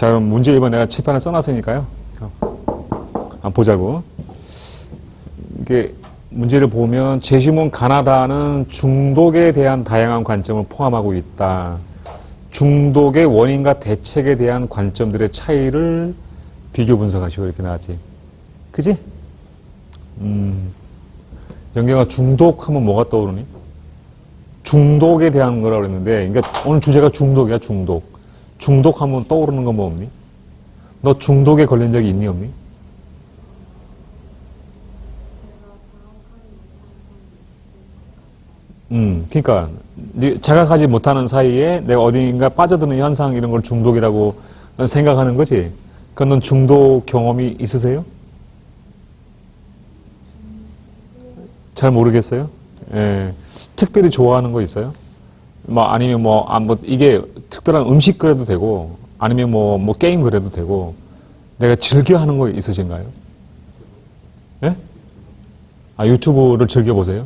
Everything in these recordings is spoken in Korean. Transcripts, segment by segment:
자, 그럼 문제 1번 내가 칠판에 써놨으니까요. 아, 보자고. 이게 문제를 보면 제시문 가나다는 중독에 대한 다양한 관점을 포함하고 있다. 중독의 원인과 대책에 대한 관점들의 차이를 비교 분석하시고 이렇게 나왔지. 그지? 음. 영경아 중독하면 뭐가 떠오르니? 중독에 대한 거라고 그랬는데, 그러니까 오늘 주제가 중독이야, 중독. 중독하면 떠오르는 건 뭐 없니? 너 중독에 걸린 적이 있니, 없니? 음, 그러니까 네 자각하지 못하는 사이에 내가 어딘가 빠져드는 현상 이런 걸 중독이라고 생각하는 거지. 그건 넌 중독 경험이 있으세요? 잘 모르겠어요. 예. 특별히 좋아하는 거 있어요? 뭐 아니면 뭐, 아, 뭐 이게 특별한 음식 그래도 되고 아니면 뭐, 뭐 게임 그래도 되고 내가 즐겨 하는 거 있으신가요? 예? 아, 유튜브를 즐겨 보세요?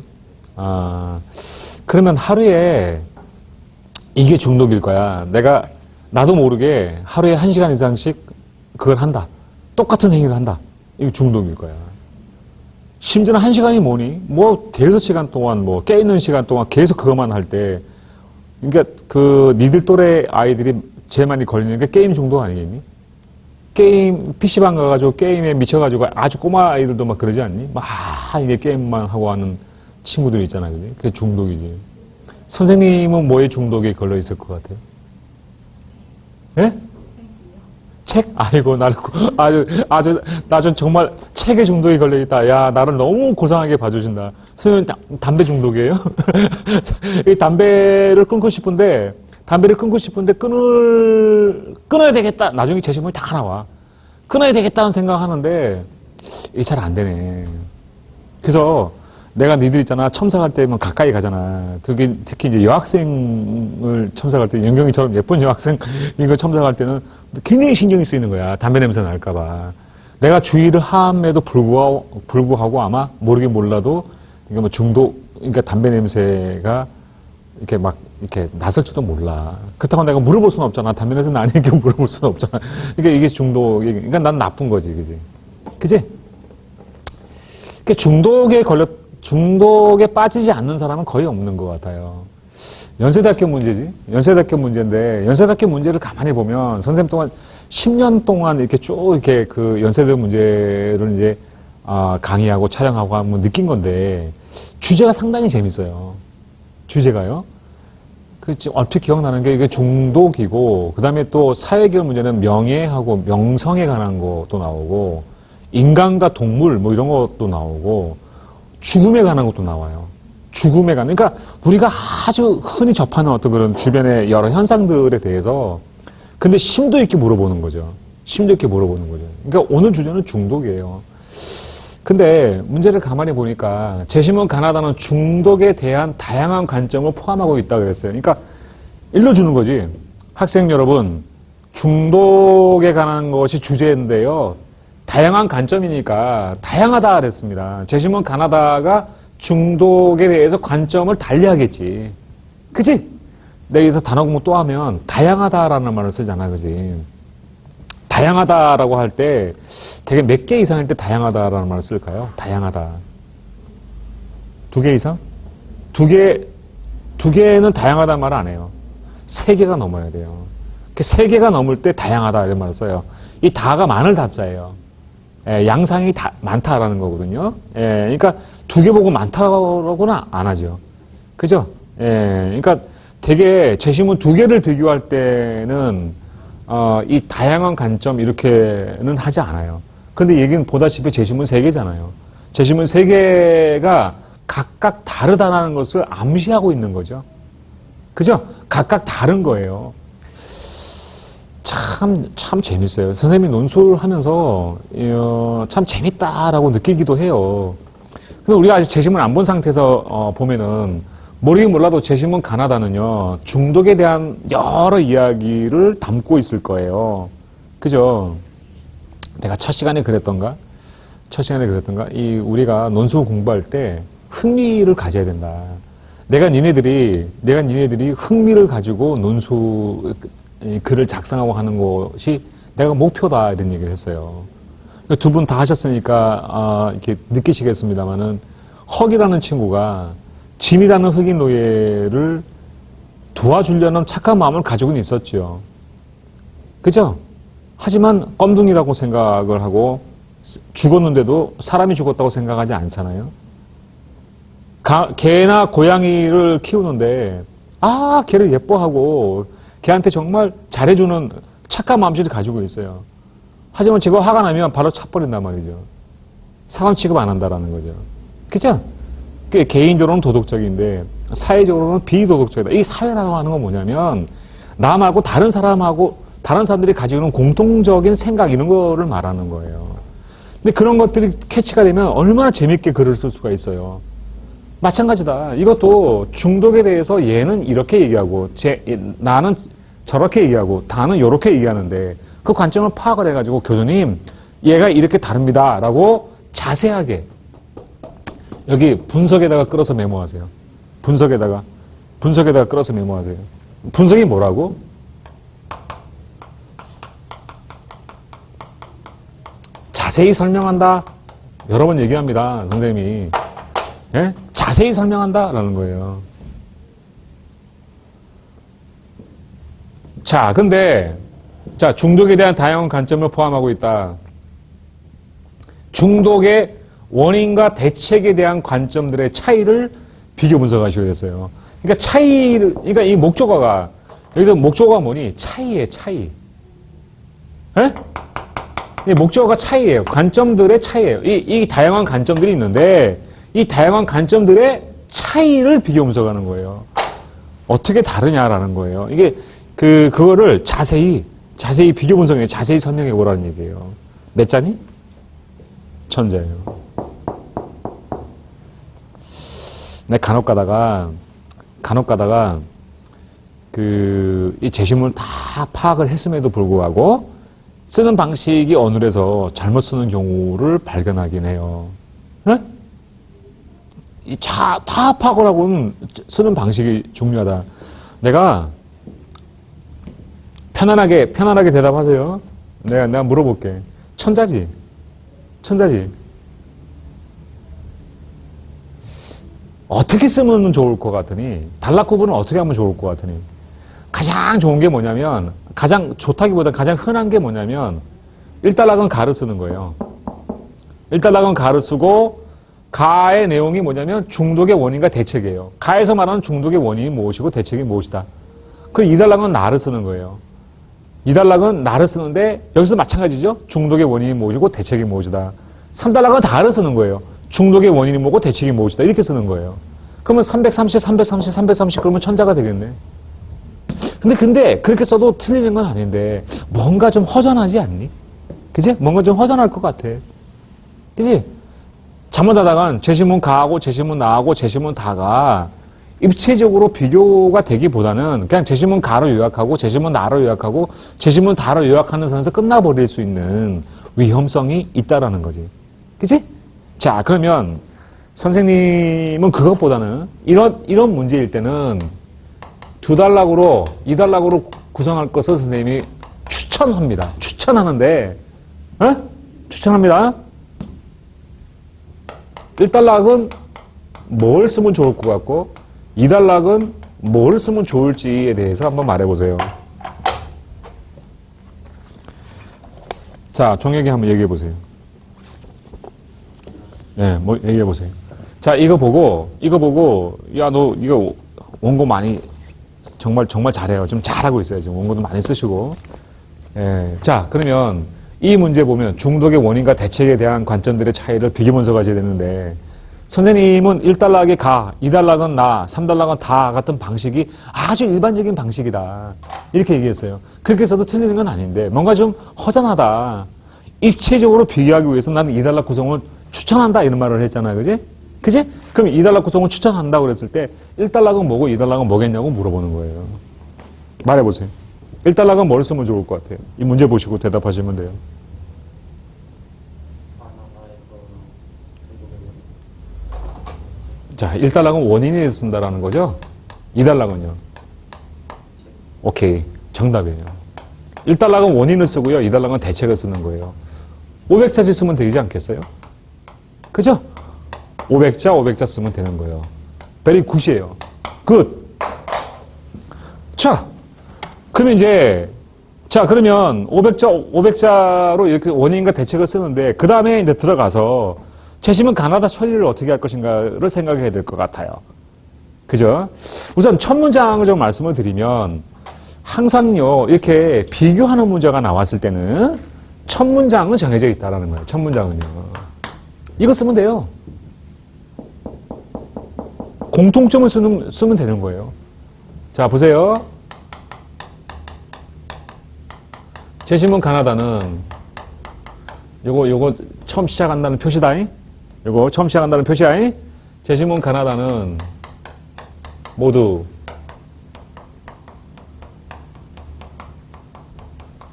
아, 그러면 하루에 이게 중독일 거야. 내가 나도 모르게 하루에 한 시간 이상씩 그걸 한다. 똑같은 행위를 한다. 이거 중독일 거야. 심지어는 한 시간이 뭐니? 뭐 대여섯 시간 동안 뭐 깨있는 시간 동안 계속 그것만 할 때, 그러니까 그 니들 또래 아이들이 제일 많이 걸리는 게 게임 중독 아니겠니? 게임 PC방 가가지고 게임에 미쳐가지고 아주 꼬마 아이들도 막 그러지 않니? 막 이게 게임만 하고 하는 친구들 있잖아, 그지? 그게 중독이지. 선생님은 뭐에 중독에 걸려 있을 것 같아요? 예? 책? 아이고, 나를, 고- 아주, 아주, 나 좀 정말 책에 중독에 걸려 있다. 야, 나를 너무 고상하게 봐주신다. 선생님, 다- 담배 중독이에요? 이 담배를 끊고 싶은데, 담배를 끊고 싶은데, 끊을, 끊어야 되겠다. 나중에 제 질문이 다 나와. 끊어야 되겠다는 생각 하는데, 이게 잘 안 되네. 그래서, 내가 니들 있잖아. 첨삭할 때면 가까이 가잖아. 특히, 특히 이제 여학생을 첨삭할 때, 연경이처럼 예쁜 여학생 이거 첨삭할 때는 굉장히 신경이 쓰이는 거야. 담배 냄새 날까봐. 내가 주의를 함에도 불구하고, 불구하고 아마 모르긴 몰라도, 이게 뭐 중독, 그러니까 담배 냄새가 이렇게 막, 이렇게 났을지도 몰라. 그렇다고 내가 물어볼 수는 없잖아. 담배 냄새 나니? 이렇게 물어볼 수는 없잖아. 그러니까 이게 중독이, 그러니까 난 나쁜 거지. 그지? 그지? 그 중독에 걸렸, 중독에 빠지지 않는 사람은 거의 없는 것 같아요. 연세대학교 문제지. 연세대학교 문제인데, 연세대학교 문제를 가만히 보면, 선생님 동안 10년 동안 이렇게 쭉 이렇게 그 연세대 문제를 이제, 아, 강의하고 촬영하고 하면 느낀 건데, 주제가 상당히 재밌어요. 주제가요. 그, 지금 얼핏 기억나는 게 이게 중독이고, 그 다음에 또 사회개혁 문제는 명예하고 명성에 관한 것도 나오고, 인간과 동물 뭐 이런 것도 나오고, 죽음에 관한 것도 나와요. 죽음에 관한, 그러니까 우리가 아주 흔히 접하는 어떤 그런 주변의 여러 현상들에 대해서 근데 심도 있게 물어보는 거죠. 심도 있게 물어보는 거죠. 그러니까 오늘 주제는 중독이에요. 근데 문제를 가만히 보니까 제시문 가나다는 중독에 대한 다양한 관점을 포함하고 있다 그랬어요. 그러니까 일러 주는 거지. 학생 여러분, 중독에 관한 것이 주제인데요. 다양한 관점이니까 다양하다 그랬습니다. 제시문 가나다가 중독에 대해서 관점을 달리하겠지. 그지? 내가 여기서 단어 공부 또 하면 다양하다라는 말을 쓰잖아. 그지? 다양하다라고 할 때 되게 몇 개 이상일 때 다양하다라는 말을 쓸까요? 다양하다. 두 개 이상? 두 개, 두 개는 다양하다는 말안 해요. 세 개가 넘어야 돼요. 그세 개가 넘을 때 다양하다 이런 말을 써요. 이 다가 많을 다자예요. 예, 양상이 다, 많다라는 거거든요. 예, 그러니까 두 개 보고 많다고는 안 하죠. 그죠? 예, 그러니까 되게 제시문 두 개를 비교할 때는 어, 이 다양한 관점 이렇게는 하지 않아요. 근데 얘기는 보다시피 제시문 세 개잖아요. 제시문 세 개가 각각 다르다는 것을 암시하고 있는 거죠. 그죠? 각각 다른 거예요. 참, 참 재밌어요. 선생님이 논술 하면서, 어, 참 재밌다라고 느끼기도 해요. 근데 우리가 아직 제시문 안 본 상태에서, 어, 보면은, 모르긴 몰라도 제시문 가나다는요, 중독에 대한 여러 이야기를 담고 있을 거예요. 그죠? 내가 첫 시간에 그랬던가? 첫 시간에 그랬던가? 이, 우리가 논술 공부할 때 흥미를 가져야 된다. 내가 니네들이, 내가 니네들이 흥미를 가지고 논술, 이 글을 작성하고 하는 것이 내가 목표다 이런 얘기를 했어요. 두 분 다 하셨으니까 아, 이렇게 느끼시겠습니다만은 헉이라는 친구가 짐이라는 흑인 노예를 도와주려는 착한 마음을 가지고는 있었죠. 그죠? 하지만 껌둥이라고 생각을 하고 죽었는데도 사람이 죽었다고 생각하지 않잖아요. 가- 개나 고양이를 키우는데 아 개를 예뻐하고 걔한테 정말 잘해주는 착한 마음씨를 가지고 있어요. 하지만 지금 화가 나면 바로 차버린단 말이죠. 사람 취급 안 한다라는 거죠. 그죠? 그 개인적으로는 도덕적인데 사회적으로는 비도덕적이다. 이 사회라고 하는 건 뭐냐면 나 말고 다른 사람하고 다른 사람들이 가지고 있는 공통적인 생각 이런 거를 말하는 거예요. 근데 그런 것들이 캐치가 되면 얼마나 재밌게 글을 쓸 수가 있어요. 마찬가지다. 이것도 중독에 대해서 얘는 이렇게 얘기하고 제, 나는 저렇게 얘기하고 다는 이렇게 얘기하는데 그 관점을 파악을 해가지고 교수님 얘가 이렇게 다릅니다. 라고 자세하게 여기 분석에다가 끌어서 메모하세요. 분석에다가 분석에다가 끌어서 메모하세요. 분석이 뭐라고? 자세히 설명한다. 여러 번 얘기합니다. 선생님이. 예? 자세히 설명한다 라는 거예요. 자, 근데 자, 중독에 대한 다양한 관점을 포함하고 있다. 중독의 원인과 대책에 대한 관점들의 차이를 비교 분석하셔야 됐어요. 그러니까 차이를, 그러니까 이 목적어가, 여기서 목적어가 뭐니? 차이에 차이. 예? 이 목적어가 차이예요. 관점들의 차이예요. 이, 이 다양한 관점들이 있는데, 이 다양한 관점들의 차이를 비교 분석하는 거예요. 어떻게 다르냐라는 거예요. 이게 그 그거를 자세히 자세히 비교 분석해 자세히 설명해 보라는 얘기예요. 몇 자니? 천자예요. 내 간혹 가다가 간혹 가다가 그 이 제시문을 다 파악을 했음에도 불구하고 쓰는 방식이 어눌해서 잘못 쓰는 경우를 발견하긴 해요. 네? 이 자, 다 파악을 하고는 쓰는 방식이 중요하다. 내가 편안하게, 편안하게 대답하세요. 내가, 내가 물어볼게. 천자지? 천자지? 어떻게 쓰면 좋을 것 같으니? 단락 구분은 어떻게 하면 좋을 것 같으니? 가장 좋은 게 뭐냐면, 가장 좋다기보다 가장 흔한 게 뭐냐면, 일단락은 가를 쓰는 거예요. 일단락은 가를 쓰고, 가의 내용이 뭐냐면 중독의 원인과 대책이에요. 가에서 말하는 중독의 원인이 무엇이고 대책이 무엇이다. 그 이달락은 나를 쓰는 거예요. 이달락은 나를 쓰는데 여기서 마찬가지죠. 중독의 원인이 무엇이고 대책이 무엇이다. 삼달락은 다를 쓰는 거예요. 중독의 원인이 뭐고 대책이 무엇이다. 이렇게 쓰는 거예요. 그러면 330, 330, 330 그러면 천자가 되겠네. 근데 근데 그렇게 써도 틀리는 건 아닌데 뭔가 좀 허전하지 않니? 그지? 뭔가 좀 허전할 것 같아. 그지? 잘못하다간 제시문 가하고 제시문 나하고 제시문 다가 입체적으로 비교가 되기보다는 그냥 제시문 가로 요약하고 제시문 나로 요약하고 제시문 다로 요약하는 선에서 끝나버릴 수 있는 위험성이 있다라는 거지. 그치? 자, 그러면 선생님은 그것보다는 이런, 이런 문제일 때는 두 단락으로, 이 단락으로 구성할 것을 선생님이 추천합니다. 추천하는데, 에? 추천합니다. 1단락은 뭘 쓰면 좋을 것 같고 2단락은 뭘 쓰면 좋을지에 대해서 한번 말해보세요. 자, 종혁이 한번 얘기해보세요. 네, 뭐 얘기해 보세요. 자, 이거 보고, 이거 보고, 야, 너 이거 원고 많이, 정말, 정말 잘해요. 좀 잘하고 있어요. 지금 원고도 많이 쓰시고. 예. 자, 그러면 이 문제 보면 중독의 원인과 대책에 대한 관점들의 차이를 비교 분석하셔야 되는데 선생님은 1단락에 가, 2단락은 나, 3단락은 다 같은 방식이 아주 일반적인 방식이다. 이렇게 얘기했어요. 그렇게 해서도 틀리는 건 아닌데 뭔가 좀 허전하다. 입체적으로 비교하기 위해서 나는 2단락 구성을 추천한다 이런 말을 했잖아요. 그지? 그지? 그럼 2단락 구성을 추천한다고 그랬을 때 1단락은 뭐고 2단락은 뭐겠냐고 물어보는 거예요. 말해보세요. 1단락은 뭘 쓰면 좋을 것 같아요? 이 문제 보시고 대답하시면 돼요. 자, 1달락은 원인에 쓴다라는 거죠? 2달락은요? 오케이. 정답이에요. 1달러는 원인을 쓰고요. 2달러는 대책을 쓰는 거예요. 500자씩 쓰면 되지 않겠어요? 그죠? 500자, 500자 쓰면 되는 거예요. 베리 굿이에요. 굿. 자, 그러면 이제, 자, 그러면 500자, 500자로 이렇게 원인과 대책을 쓰는데, 그 다음에 이제 들어가서, 재심은 가나다 처리를 어떻게 할 것인가를 생각해야 될 것 같아요. 그죠? 우선 첫 문장을 좀 말씀을 드리면, 항상요, 이렇게 비교하는 문제가 나왔을 때는, 첫 문장은 정해져 있다라는 거예요. 첫 문장은요. 이거 쓰면 돼요. 공통점을 쓰는, 쓰면 되는 거예요. 자, 보세요. 재심은 가나다는 요거 요거 처음 시작한다는 표시다잉. 요거 처음 시작한다는 표시다잉. 재심은 가나다는 모두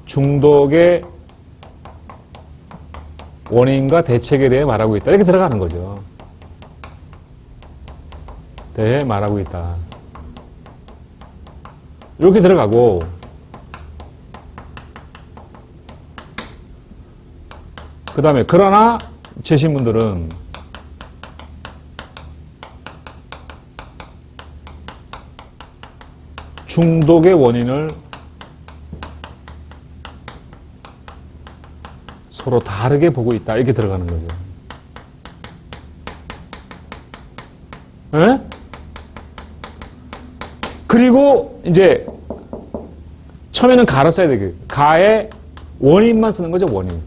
중독의 원인과 대책에 대해 말하고 있다. 이렇게 들어가는 거죠. 대해 말하고 있다. 이렇게 들어가고 그 다음에 그러나 제신 분들은 중독의 원인을 서로 다르게 보고 있다. 이렇게 들어가는 거죠. 예? 그리고 이제 처음에는 가를 써야 되게 가의 원인만 쓰는 거죠, 원인.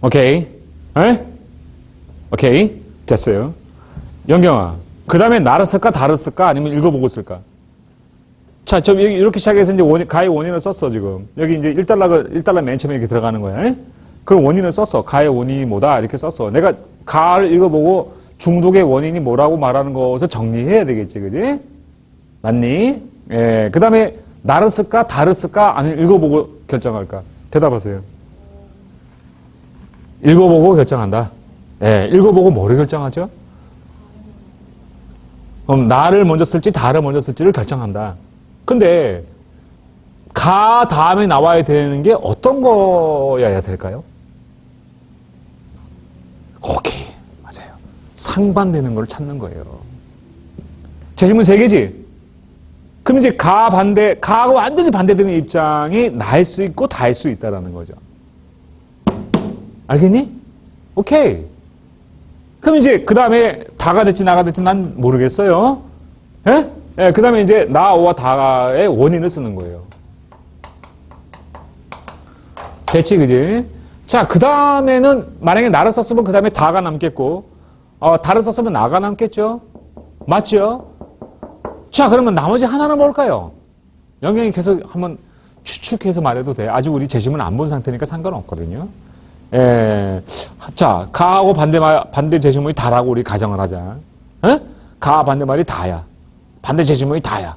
오케이. 에? 오케이. 됐어요. 영경아. 그 다음에 나를 쓸까, 다를 쓸까, 아니면 읽어보고 쓸까? 자, 저 여기 이렇게 시작해서 이제 원인, 가의 원인을 썼어, 지금. 여기 이제 1달러가, 1달러 맨 처음에 이렇게 들어가는 거야. 에? 그럼 원인을 썼어. 가의 원인이 뭐다, 이렇게 썼어. 내가 가를 읽어보고 중독의 원인이 뭐라고 말하는 것을 정리해야 되겠지, 그지? 맞니? 예. 그 다음에 나를 쓸까, 다를 쓸까, 아니면 읽어보고 결정할까? 대답하세요. 읽어보고 결정한다. 예, 읽어보고 뭐를 결정하죠? 그럼 나를 먼저 쓸지 다를 먼저 쓸지를 결정한다. 근데 가 다음에 나와야 되는 게 어떤 거여야 될까요? 오케이 맞아요. 상반되는 걸 찾는 거예요. 재심은 세 개지. 그럼 이제 가 반대 가하고 완전히 반대되는 입장이 나일 수 있고 다일 수 있다라는 거죠. 알겠니? 오케이. 그럼 이제 그 다음에 다가 됐지 나가 됐지 난 모르겠어요. 예? 예, 그 다음에 이제 나와 다의 원인을 쓰는 거예요. 됐지, 그지? 자, 그 다음에는 만약에 나를 썼으면 그 다음에 다가 남겠고, 어, 다를 썼으면 나가 남겠죠? 맞죠? 자, 그러면 나머지 하나는 뭘까요? 영경이 계속 한번 추측해서 말해도 돼. 아직 우리 재심은 안 본 상태니까 상관없거든요. 예. 자, 가하고 반대, 반대 제시문이 다라고 우리 가정을 하자. 에? 가 반대 말이 다야. 반대 제시문이 다야.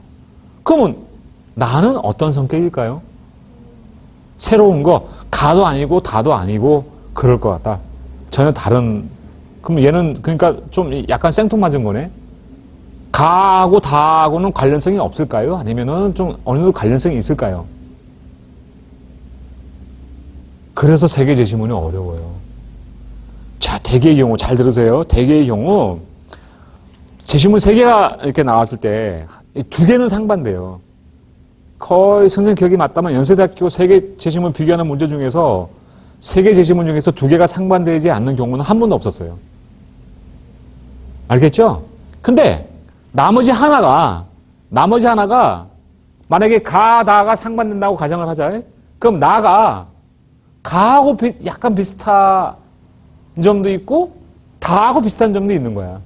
그러면 나는 어떤 성격일까요? 새로운 거, 가도 아니고 다도 아니고 그럴 것 같다. 전혀 다른, 그럼 얘는 그러니까 좀 약간 생뚱맞은 거네. 가하고 다하고는 관련성이 없을까요? 아니면은 좀 어느 정도 관련성이 있을까요? 그래서 세계 제시문이 어려워요. 자, 대개의 경우 잘 들으세요. 대개의 경우 제시문 세 개가 이렇게 나왔을 때 두 개는 상반돼요. 거의 선생님 기억이 맞다면 연세대학교 세계 제시문 비교하는 문제 중에서 세 개 제시문 중에서 두 개가 상반되지 않는 경우는 한 번도 없었어요. 알겠죠? 근데 나머지 하나가 나머지 하나가 만약에 가, 다가 상반된다고 가정을 하자. 그럼 나가 가하고 비, 약간 비슷한 점도 있고 다하고 비슷한 점도 있는 거야.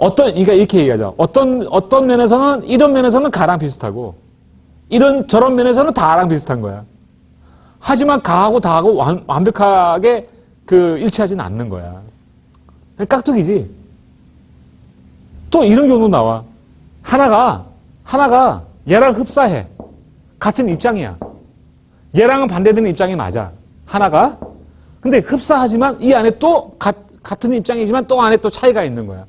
어떤 그러니까 이렇게 얘기하자. 어떤 어떤 면에서는 이런 면에서는 가랑 비슷하고 이런 저런 면에서는 다랑 비슷한 거야. 하지만 가하고 다하고 완, 완벽하게 그 일치하지는 않는 거야. 깍두기지. 또 이런 경우도 나와. 하나가 하나가 얘랑 흡사해. 같은 입장이야. 얘랑은 반대되는 입장이 맞아. 하나가. 근데 흡사하지만 이 안에 또 가, 같은 입장이지만 또 안에 또 차이가 있는 거야.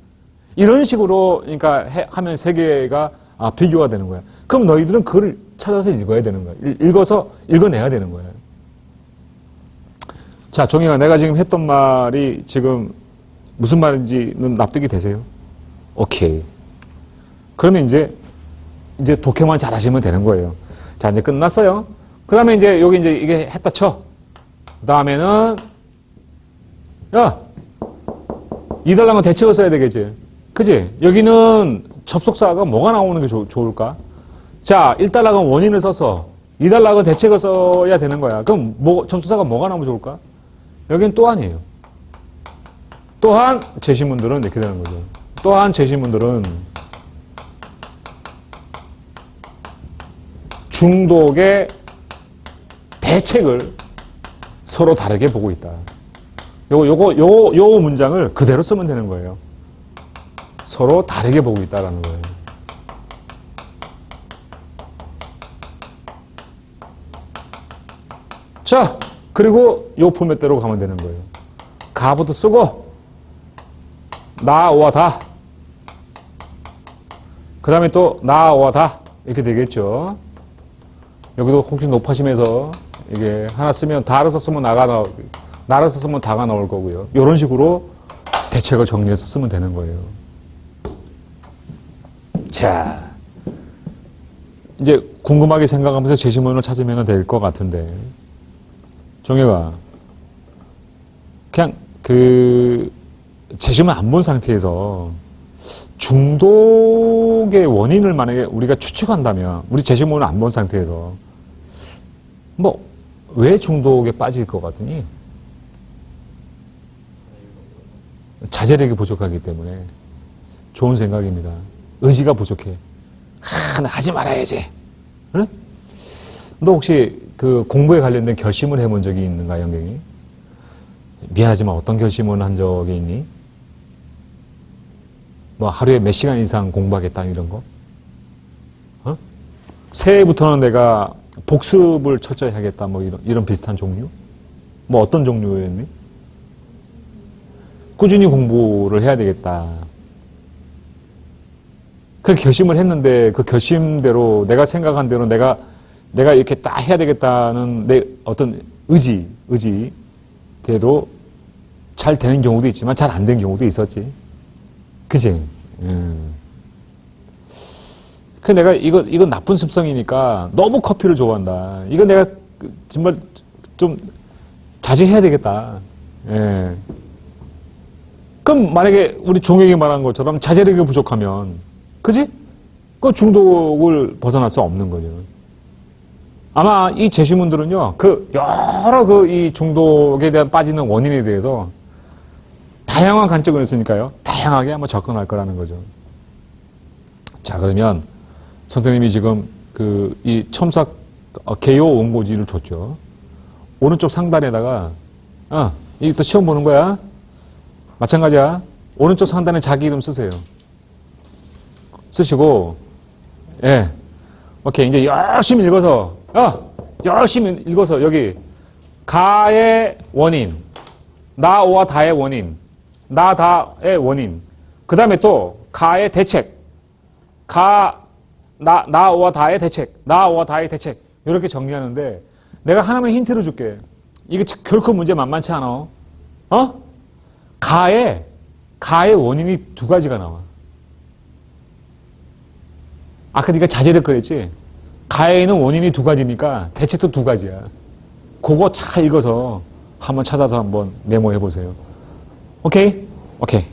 이런 식으로 그러니까 해- 하면 세 개가 아, 비교가 되는 거야. 그럼 너희들은 그걸 찾아서 읽어야 되는 거야. 읽- 읽어서 읽어내야 되는 거야. 자, 종이가 내가 지금 했던 말이 지금 무슨 말인지는 납득이 되세요? 오케이. 그러면 이제 이제 독해만 잘 하시면 되는 거예요. 자, 이제 끝났어요. 그 다음에 이제 여기 이제 이게 했다 쳐. 그 다음에는, 야! 이달랑은 대책을 써야 되겠지. 그지? 여기는 접속사가 뭐가 나오는 게 좋, 좋을까? 자, 1달락은 원인을 써서 2달락은 대책을 써야 되는 거야. 그럼 뭐, 접속사가 뭐가 나오면 좋을까? 여기는 또한이에요. 또한 제시문들은 이렇게 되는 거죠. 또한 제시문들은 중독의 대책을 서로 다르게 보고 있다. 요거, 요거, 요, 요 문장을 그대로 쓰면 되는 거예요. 서로 다르게 보고 있다라는 거예요. 자, 그리고 요 포맷대로 가면 되는 거예요. 가부터 쓰고, 나와 다. 그 다음에 또, 나와 다. 이렇게 되겠죠. 여기도 혹시 높아심에서 이게 하나 쓰면 다를 썼으면 나가 나오, 나를 썼으면 다가 나올 거고요. 이런 식으로 대책을 정리해서 쓰면 되는 거예요. 자, 이제 궁금하게 생각하면서 제시문을 찾으면 될 것 같은데, 종혁아, 그냥 그 제시문 안 본 상태에서 중독의 원인을 만약에 우리가 추측한다면, 우리 제시문을 안 본 상태에서, 뭐, 왜 중독에 빠질 것 같으니? 자제력이 부족하기 때문에 좋은 생각입니다. 의지가 부족해. 하, 나 하지 말아야지. 응? 너 혹시 그 공부에 관련된 결심을 해본 적이 있는가, 영경이? 미안하지만 어떤 결심을 한 적이 있니? 뭐 하루에 몇 시간 이상 공부하겠다 이런 거? 어? 새해부터는 내가 복습을 철저히 하겠다 뭐 이런, 이런 비슷한 종류? 뭐 어떤 종류였니? 꾸준히 공부를 해야 되겠다. 그 결심을 했는데 그 결심대로 내가 생각한 대로 내가 내가 이렇게 딱 해야 되겠다는 내 어떤 의지 의지대로 잘 되는 경우도 있지만 잘안 되는 경우도 있었지. 그지? 음. 그 내가 이거 이거 나쁜 습성이니까 너무 커피를 좋아한다. 이거 내가 그 정말 좀 자제해야 되겠다. 예. 그럼 만약에 우리 종혁이 말한 것처럼 자제력이 부족하면, 그지? 그 중독을 벗어날 수 없는 거죠. 아마 이 제시문들은요, 그 여러 그 이 중독에 대한 빠지는 원인에 대해서 다양한 관점을 했으니까요. 다양하게 한번 접근할 거라는 거죠. 자, 그러면 선생님이 지금 그 이 첨삭 어, 개요 원고지를 줬죠. 오른쪽 상단에다가 어, 이게 또 시험 보는 거야. 마찬가지야. 오른쪽 상단에 자기 이름 쓰세요. 쓰시고, 예. 오케이. 이제 열심히 읽어서, 어, 열심히 읽어서 여기, 가의 원인, 나와 다의 원인, 나, 다의 원인, 그 다음에 또, 가의 대책, 가, 나, 나와 다의 대책, 나와 다의 대책, 이렇게 정리하는데, 내가 하나만 힌트를 줄게. 이게 결코 문제 만만치 않아. 어? 가의 가의 원인이 두 가지가 나와. 아까 네가 자제력 그랬지? 가에는 원인이 두 가지니까 대책도 두 가지야. 그거 잘 읽어서 한번 찾아서 한번 메모해 보세요. 오케이? 오케이.